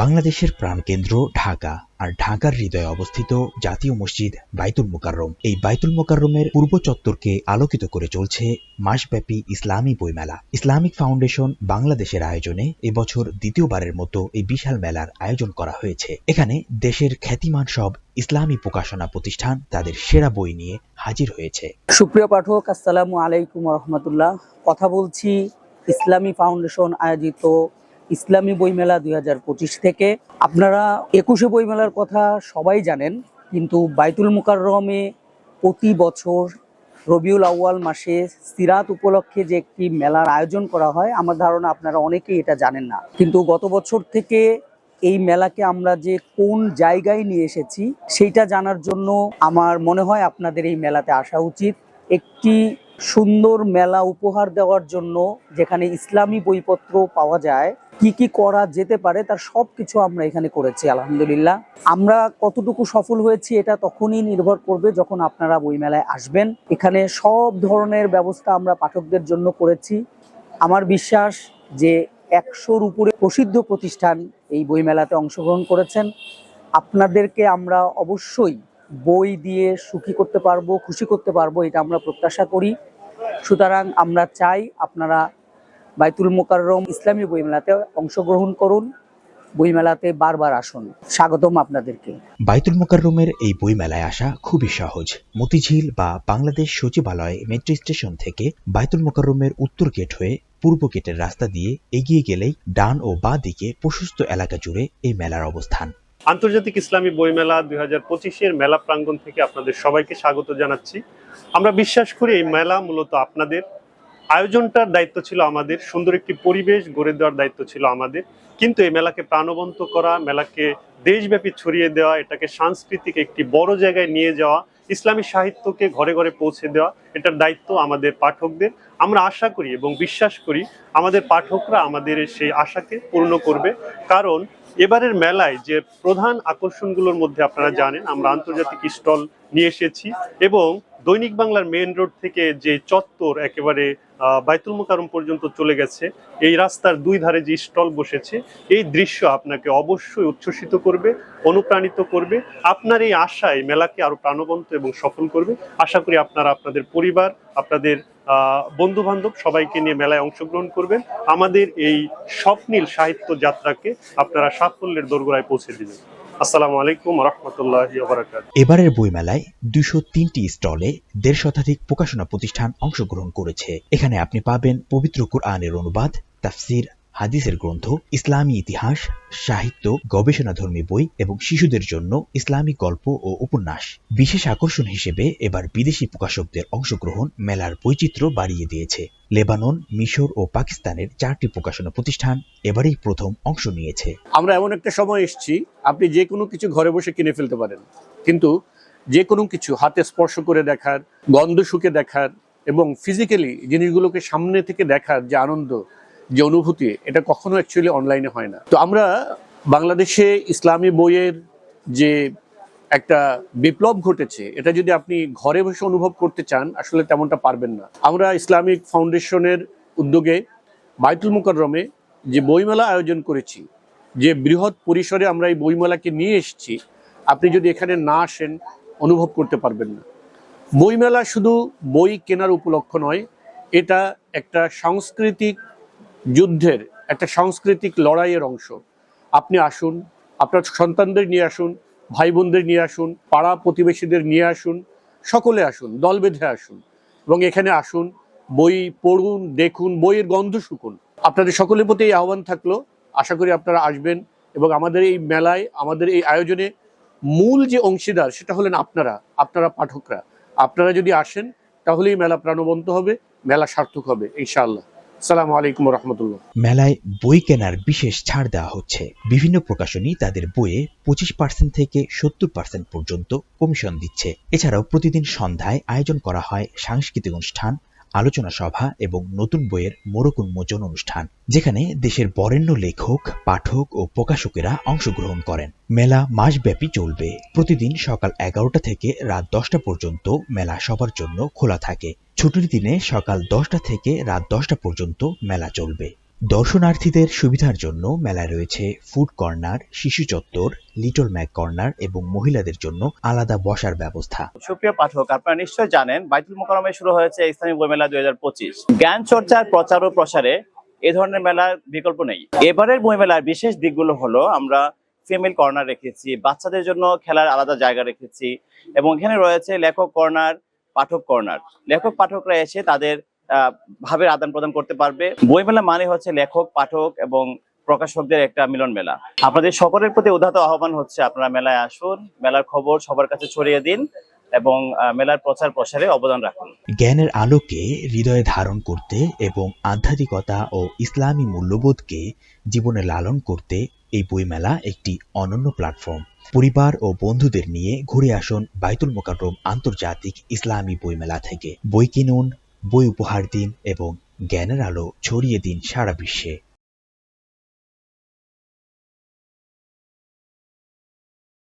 বাংলাদেশের প্রাণকেন্দ্র ঢাকা আর ঢাকার হৃদয়ে অবস্থিত জাতীয় মসজিদ বাইতুল মোকাররম। এই বাইতুল মোকাররমের পূর্ব চত্বরকে আলোকিত করে চলছে মাসব্যাপী ইসলামী বইমেলা। ইসলামিক ফাউন্ডেশন বাংলাদেশের আয়োজনে এবছর দ্বিতীয়বারের মতো এই বিশাল মেলার আয়োজন করা হয়েছে। এখানে দেশের খ্যাতিমান সব ইসলামী প্রকাশনা প্রতিষ্ঠান তাদের সেরা বই নিয়ে হাজির হয়েছে। সুপ্রিয় পাঠক, আসসালামু আলাইকুম রহমতুল্লাহ। কথা বলছি ইসলামী ফাউন্ডেশন আয়োজিত ইসলামী বইমেলা দুই হাজার পঁচিশ থেকে। আপনারা একুশে বইমেলার কথা সবাই জানেন, কিন্তু বাইতুল মুকাররমে প্রতি বছর রবিউল আউয়াল মাসে সিরাত উপলক্ষে যে একটি মেলার আয়োজন করা হয়, আমার ধারণা আপনারা অনেকেই এটা জানেন না। কিন্তু গত বছর থেকে এই মেলাকে আমরা যে কোন জায়গায় নিয়ে এসেছি, সেইটা জানার জন্য আমার মনে হয় আপনাদের এই মেলাতে আসা উচিত। একটি সুন্দর মেলা উপহার দেওয়ার জন্য যেখানে ইসলামী বইপত্র পাওয়া যায় কি কি করা যেতে পারে তার সব কিছু আমরা এখানে করেছি, আলহামদুলিল্লাহ। আমরা কতটুকু সফল হয়েছি এটা তখনই নির্ভর করবে যখন আপনারা বইমেলায় আসবেন। এখানে সব ধরনের ব্যবস্থা আমরা পাঠকদের জন্য করেছি। আমার বিশ্বাস যে একশোর উপরে প্রসিদ্ধ প্রতিষ্ঠান এই বইমেলাতে অংশগ্রহণ করেছেন। আপনাদেরকে আমরা অবশ্যই বই দিয়ে সুখী করতে পারব, খুশি করতে পারব, এটা আমরা প্রত্যাশা করি। সুতরাং আমরা চাই আপনারা বাইতুল মোকাররম ইসলামী বইমেলাতে অংশগ্রহণ করুন। বইমেলাতে বারবার আসুন। স্বাগতম আপনাদেরকে। বাইতুল মোকাররমের এই বইমেলায় আসা খুবই সহজ। মতিঝিল বা বাংলাদেশ সচিবালয় মেট্রো স্টেশন থেকে বাইতুল মোকাররমের উত্তর গেট হয়ে পূর্ব গেটের রাস্তা দিয়ে এগিয়ে গেলেই ডান ও বাঁ দিকে প্রশস্ত এলাকা জুড়ে এই মেলার অবস্থান। আন্তর্জাতিক ইসলামী বইমেলা দুই হাজার পঁচিশের মেলা প্রাঙ্গণ থেকে আপনাদের সবাইকে স্বাগত জানাচ্ছি। আমরা বিশ্বাস করি এই মেলা মূলত আপনাদের আয়োজনটার দায়িত্ব ছিল আমাদের, সুন্দর একটি পরিবেশ গড়ে দেওয়ার দায়িত্ব ছিল আমাদের। কিন্তু এই মেলাকে প্রাণবন্ত করা, মেলাকে দেশব্যাপী ছড়িয়ে দেওয়া, এটাকে সাংস্কৃতিক একটি বড় জায়গায় নিয়ে যাওয়া, ইসলামী সাহিত্যকে ঘরে ঘরে পৌঁছে দেওয়া, এটার দায়িত্ব আমাদের পাঠকদের। আমরা আশা করি এবং বিশ্বাস করি আমাদের পাঠকরা আমাদের সেই আশাকে পূর্ণ করবে। কারণ এবারের মেলায় যে প্রধান আকর্ষণগুলোর মধ্যে আপনারা জানেন, আমরা আন্তর্জাতিক স্টল নিয়ে এসেছি এবং দৈনিক বাংলার মেন রোড থেকে যে চত্বর একেবারে বাইতুল মোকারম পর্যন্ত চলে গেছে। এই রাস্তার দুই ধারে যে স্টল বসেছে, এই দৃশ্য আপনাকে অবশ্যই উচ্ছ্বসিত করবে, অনুপ্রাণিত করবে। আপনার এই আশায় মেলাকে আরও প্রাণবন্ত এবং সফল করবে। আশা করি আপনারা আপনাদের পরিবার, আপনাদের বন্ধু বান্ধব সবাইকে নিয়ে মেলায় অংশগ্রহণ করবেন। আমাদের এই স্বপ্নীল সাহিত্য যাত্রাকে আপনারা সাফল্যের দোরগোড়ায় পৌঁছে দিবেন। আসসালামু আলাইকুম রহমতুল্লাহ এবারের বইমেলায় দুশো তিনটি স্টলে দেড় শতাধিক প্রকাশনা প্রতিষ্ঠান অংশগ্রহণ করেছে। এখানে আপনি পাবেন পবিত্র কুরআনের অনুবাদ, তাফসির হাদিসের গ্রন্থ, ইসলামী ইতিহাস, সাহিত্য, গবেষণাধর্মী বই এবং শিশুদের জন্য ইসলামী গল্প ও উপন্যাস। বিশেষ আকর্ষণ হিসেবে এবার বিদেশি প্রকাশকদের অংশগ্রহণ মেলার বৈচিত্র্য বাড়িয়ে দিয়েছে। লেবানন, মিশর ও পাকিস্তানের চারটি প্রকাশনা প্রতিষ্ঠান এবারেই প্রথম অংশ নিয়েছে। আমরা এমন একটা সময় এসেছি, আপনি যে কোনো কিছু ঘরে বসে কিনে ফেলতে পারেন। কিন্তু যে কোনো কিছু হাতে স্পর্শ করে দেখার, গন্ধ শুকে দেখার এবং ফিজিক্যালি জিনিসগুলোকে সামনে থেকে দেখার যে আনন্দ যে অনুভূতি, এটা কখনো অ্যাকচুয়ালি অনলাইনে হয় না। তো আমরা বাংলাদেশে ইসলামী বইয়ের যে একটা বিপ্লব ঘটেছে, এটা যদি আপনি ঘরে বসে অনুভব করতে চান, আসলে তেমনটা পারবেন না। আমরা ইসলামিক ফাউন্ডেশনের উদ্যোগে বাইতুল মুকাররমে যে বইমেলা আয়োজন করেছি, যে বৃহৎ পরিসরে আমরা এই বইমেলাকে নিয়ে এসেছি, আপনি যদি এখানে না আসেন, অনুভব করতে পারবেন না। বইমেলা শুধু বই কেনার উপলক্ষ নয়, এটা একটা সাংস্কৃতিক যুদ্ধের একটা সাংস্কৃতিক লড়াইয়ের অংশ। আপনি আসুন, আপনার সন্তানদের নিয়ে আসুন ভাই বোনদের নিয়ে আসুন, পাড়া প্রতিবেশীদের নিয়ে আসুন, সকলে আসুন, দল বেঁধে আসুন এবং এখানে আসুন, বই পড়ুন, দেখুন, বইয়ের গন্ধ শুকুন। আপনাদের সকলের প্রতি এই আহ্বান থাকল। আশা করি আপনারা আসবেন এবং আমাদের এই মেলায়, আমাদের এই আয়োজনে মূল যে অংশীদার সেটা হলেন আপনারা আপনারা পাঠকরা। আপনারা যদি আসেন, তাহলেই মেলা প্রাণবন্ত হবে, মেলা সার্থক হবে, ইনশাআল্লাহ। সালামু আলাইকুম রহমতুল্লাহ। মেলায় বই কেনার বিশেষ ছাড় দেওয়া হচ্ছে। বিভিন্ন প্রকাশনী তাদের বইয়ে পঁচিশ পার্সেন্ট থেকে সত্তর পার্সেন্ট পর্যন্ত কমিশন দিচ্ছে। এছাড়াও প্রতিদিন সন্ধ্যায় আয়োজন করা হয় সাংস্কৃতিক অনুষ্ঠান আলোচনা সভা এবং নতুন বইয়ের মোড়ক উন্মোচন অনুষ্ঠান, যেখানে দেশের বরেণ্য লেখক, পাঠক ও প্রকাশকেরা অংশগ্রহণ করেন। মেলা মাসব্যাপী চলবে। প্রতিদিন সকাল এগারোটা থেকে রাত দশটা পর্যন্ত মেলা সবার জন্য খোলা থাকে। ছুটির দিনে সকাল দশটা থেকে রাত দশটা পর্যন্ত মেলা চলবে। দর্শনার্থীদের সুবিধার জন্য মেলায় রয়েছে ফুড কর্নার শিশু চত্বর লিটল ম্যাক কর্নার এবং মহিলাদের জন্য আলাদা বসার ব্যবস্থা। সুপ্রিয় পাঠক, আপনারা নিশ্চয়ই জানেন, বাইতুল মোকারমে শুরু হয়েছে ইসলামী বই মেলা দুই হাজার পঁচিশ। জ্ঞান চর্চার প্রচার ও প্রসারে এ ধরনের মেলার বিকল্প নেই। এবারের বই মেলার বিশেষ দিকগুলো হলো, আমরা ফিমেল কর্নার রেখেছি, বাচ্চাদের জন্য খেলার আলাদা জায়গা রেখেছি এবং এখানে রয়েছে লেখক কর্নার পাঠক কর্নার লেখক পাঠকরা এসে তাদের ভাবের আদান প্রদান করতে পারবে। বইমেলা মানে হচ্ছে লেখক, পাঠক এবং প্রকাশকদের একটা মিলন মেলা। আপনাদের সকলের প্রতি উদাহত আহ্বান হচ্ছে আপনারা মেলায় আসুন, মেলার খবর সবার কাছে ছড়িয়ে দিন এবং মেলার প্রচার প্রসারে অবদান রাখুন। জ্ঞানের আলোকে হৃদয়ে ধারণ করতে এবং আধ্যাত্মিকতা ও ইসলামী মূল্যবোধকে জীবনে লালন করতে এই বইমেলা একটি অনন্য প্ল্যাটফর্ম। পরিবার ও বন্ধুদের নিয়ে ঘুরে আসুন বাইতুল মোকাররম আন্তর্জাতিক ইসলামী বইমেলা থেকে। বই কিনুন বই উপহার দিন এবং জ্ঞানের আলো ছড়িয়ে দিন সারা বিশ্বে।